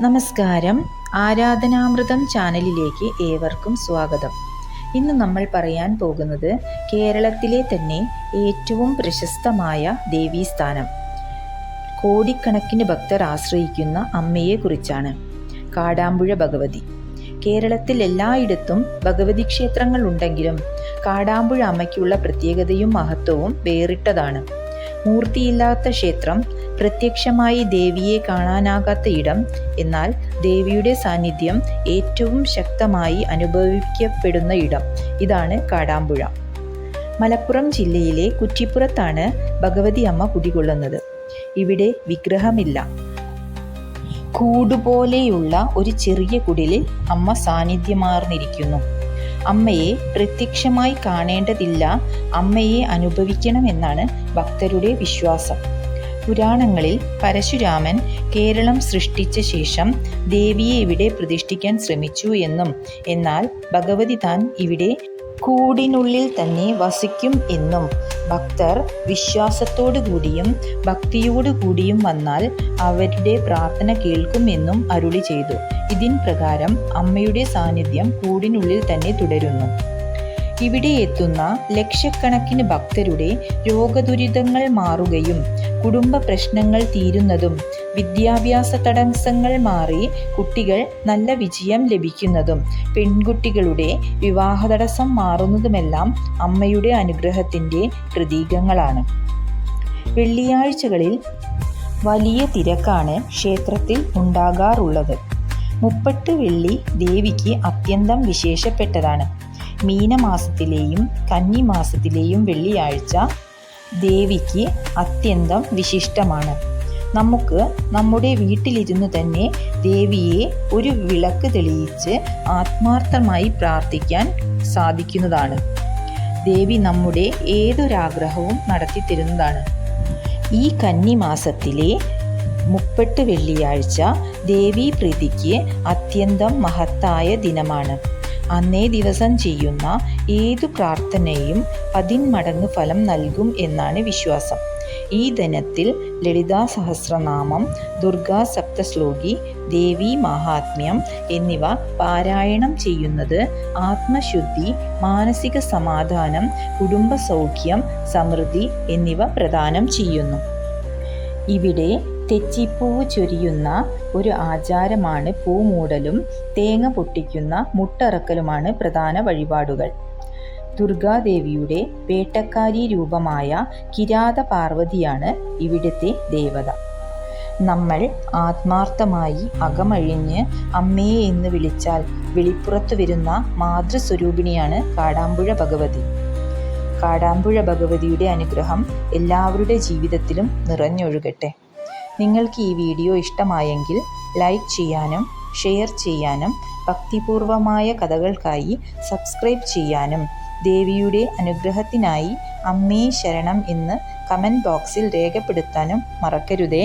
നമസ്കാരം. ആരാധനാമൃതം ചാനലിലേക്ക് ഏവർക്കും സ്വാഗതം. ഇന്ന് നമ്മൾ പറയാൻ പോകുന്നത് കേരളത്തിലെ തന്നെ ഏറ്റവും പ്രശസ്തമായ ദേവീസ്ഥാനം. കോടിക്കണക്കിന് ഭക്തർ ആശ്രയിക്കുന്ന അമ്മയെക്കുറിച്ചാണ്. കാടാമ്പുഴ ഭഗവതി. കേരളത്തിൽ എല്ലായിടത്തും ഭഗവതി ക്ഷേത്രങ്ങൾ ഉണ്ടെങ്കിലും കാടാമ്പുഴ അമ്മയ്ക്കുള്ള പ്രത്യേകതയും മഹത്വവും വേറിട്ടതാണ്. മൂർത്തിയില്ലാത്ത ക്ഷേത്രം പ്രത്യക്ഷമായി ദേവിയെ കാണാനാകാത്ത ഇടം. എന്നാൽ ദേവിയുടെ സാന്നിധ്യം ഏറ്റവും ശക്തമായി അനുഭവിക്കപ്പെടുന്ന ഇടം. ഇതാണ് കാടാമ്പുഴ. മലപ്പുറം ജില്ലയിലെ കുറ്റിപ്പുറത്താണ് ഭഗവതി അമ്മ കുടികൊള്ളുന്നത്. ഇവിടെ വിഗ്രഹമില്ല. കൂടുപോലെയുള്ള ഒരു ചെറിയ കുടിലിൽ അമ്മ സാന്നിധ്യമാർന്നിരിക്കുന്നു. അമ്മയെ പ്രത്യക്ഷമായി കാണേണ്ടതില്ല. അമ്മയെ അനുഭവിക്കണമെന്നാണ് ഭക്തരുടെ വിശ്വാസം. പുരാണങ്ങളിൽ പരശുരാമൻ കേരളം സൃഷ്ടിച്ച ശേഷം ദേവിയെ ഇവിടെ പ്രതിഷ്ഠിക്കാൻ ശ്രമിച്ചു എന്നും എന്നാൽ ഭഗവതി താൻ ഇവിടെ കൂടിനുള്ളിൽ തന്നെ വസിക്കും എന്നും ഭക്തർ വിശ്വാസത്തോടു കൂടിയും ഭക്തിയോടു കൂടിയും വന്നാൽ അവരുടെ പ്രാർത്ഥന കേൾക്കുമെന്നും അരുളി ചെയ്തു. ഇതിൻ പ്രകാരം അമ്മയുടെ സാന്നിധ്യം കൂടിനുള്ളിൽ തന്നെ തുടരുന്നു. ഇവിടെ എത്തുന്ന ലക്ഷക്കണക്കിന് ഭക്തരുടെ രോഗദുരിതങ്ങൾ മാറുകയും കുടുംബ പ്രശ്നങ്ങൾ തീരുന്നതും വിദ്യാഭ്യാസ തടസ്സങ്ങൾ മാറി കുട്ടികൾ നല്ല വിജയം ലഭിക്കുന്നതും പെൺകുട്ടികളുടെ വിവാഹ തടസ്സം മാറുന്നതുമെല്ലാം അമ്മയുടെ അനുഗ്രഹത്തിന്റെ പ്രതീകങ്ങളാണ്. വെള്ളിയാഴ്ചകളിൽ വലിയ തിരക്കാണ് ക്ഷേത്രത്തിൽ ഉണ്ടാകാറുള്ളത്. മുപ്പട്ട് വെള്ളി ദേവിക്ക് അത്യന്തം വിശേഷപ്പെട്ടതാണ്. മീനമാസത്തിലെയും കന്നിമാസത്തിലെയും വെള്ളിയാഴ്ച ദേവിക്ക് അത്യന്തം വിശിഷ്ടമാണ്. നമുക്ക് നമ്മുടെ വീട്ടിലിരുന്ന് തന്നെ ദേവിയെ ഒരു വിളക്ക് തെളിയിച്ച് ആത്മാർത്ഥമായി പ്രാർത്ഥിക്കാൻ സാധിക്കുന്നതാണ്. ദേവി നമ്മുടെ ഏതൊരാഗ്രഹവും നടത്തി തരുന്നതാണ്. ഈ കന്നി മാസത്തിലെ മുപ്പെട്ട് വെള്ളിയാഴ്ച ദേവീ പ്രീതിക്ക് അത്യന്തം മഹത്തായ ദിനമാണ്. അന്നേ ദിവസം ചെയ്യുന്ന ഏതു പ്രാർത്ഥനയും പതിന്മടങ്ങ് ഫലം നൽകും എന്നാണ് വിശ്വാസം. ഈ ദിനത്തിൽ ലളിതാ സഹസ്രനാമം ദുർഗാ സപ്തശ്ലോകി ദേവി മഹാത്മ്യം എന്നിവ പാരായണം ചെയ്യുന്നത് ആത്മശുദ്ധി മാനസിക സമാധാനം കുടുംബ സൗഖ്യം സമൃദ്ധി എന്നിവ പ്രദാനം ചെയ്യുന്നു. ഇവിടെ തെച്ചിപ്പൂവ് ചൊരിയുന്ന ഒരു ആചാരമാണ് പൂമൂടലും തേങ്ങ പൊട്ടിക്കുന്ന മുട്ടറക്കലുമാണ് പ്രധാന വഴിപാടുകൾ. ദുർഗാദേവിയുടെ വേട്ടക്കാരി രൂപമായ കിരാത പാർവതിയാണ് ഇവിടുത്തെ ദേവത. നമ്മൾ ആത്മാർത്ഥമായി അകമഴിഞ്ഞ് അമ്മയെ എന്ന് വിളിച്ചാൽ വെളിപ്പുറത്തു വരുന്ന മാതൃസ്വരൂപിണിയാണ് കാടാമ്പുഴ ഭഗവതി. കാടാമ്പുഴ ഭഗവതിയുടെ അനുഗ്രഹം എല്ലാവരുടെ ജീവിതത്തിലും നിറഞ്ഞൊഴുകട്ടെ. നിങ്ങൾക്ക് ഈ വീഡിയോ ഇഷ്ടമായെങ്കിൽ ലൈക്ക് ചെയ്യാനും ഷെയർ ചെയ്യാനും ഭക്തിപൂർവമായ കഥകൾക്കായി സബ്സ്ക്രൈബ് ചെയ്യാനും ദേവിയുടെ അനുഗ്രഹത്തിനായി അമ്മേ ശരണം എന്ന് കമന്റ് ബോക്സിൽ രേഖപ്പെടുത്താനും മറക്കരുതേ.